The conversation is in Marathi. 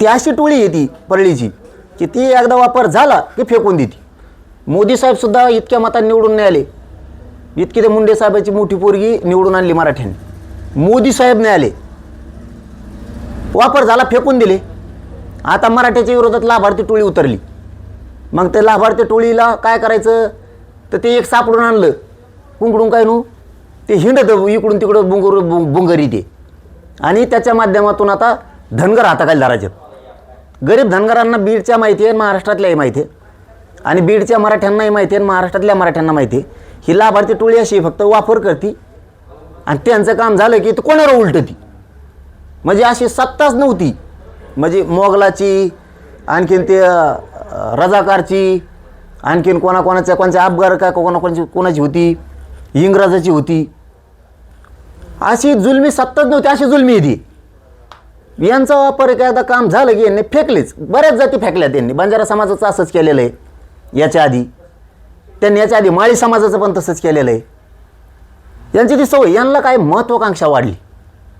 ती अशी टोळी आहे ती परळीची की ती एकदा वापर झाला की फेकून देते. मोदी साहेबसुद्धा इतक्या मतात निवडून नाही आले. इतकी ते मुंडे साहेबाची मोठी पोरगी निवडून आणली मराठ्यांनी. मोदी साहेब नाही आले. वापर झाला फेकून दिले. आता मराठ्याच्या विरोधात लाभार्थी टोळी उतरली. मग ते लाभार्थी टोळीला काय करायचं? तर ते एक सापडून आणलं. कुंकडून काय नू? ते हिंडत इकडून तिकडं बुंगर बुंगरी ते. आणि त्याच्या माध्यमातून आता धनगर हाताखाली धरायचे गरीब धनगरांना बीडच्या माहिती आहे महाराष्ट्रातल्याही माहिती आहे. आणि बीडच्या मराठ्यांनाही माहिती आहे महाराष्ट्रातल्या मराठ्यांना माहिती आहे. ही लाभार्थी टोळी अशी फक्त वापर करते. आणि त्यांचं काम झालं की ते कोणावर उलटती? म्हणजे अशी सत्ताच नव्हती. म्हणजे मोगलाची आणखीन ते रजाकारची आणखीन कोणाकोणाच्या कोणाच्या अपगार काय कोणाकोणाची कोणाची होती? इंग्रजाची होती. अशी जुलमी सत्ताच नव्हती अशी जुलमी आहे ती. यांचा वापर एखादा काम झालं की यांनी फेकलेच. बऱ्याच जाती फेकल्या त्यांनी बंजारा समाजाचं असंच केलेलं आहे. याच्या आधी. त्यांनी याच्या आधी माळी समाजाचं पण तसंच केलेलं आहे. यांची ती सवय यांना काय महत्त्वाकांक्षा वाढली?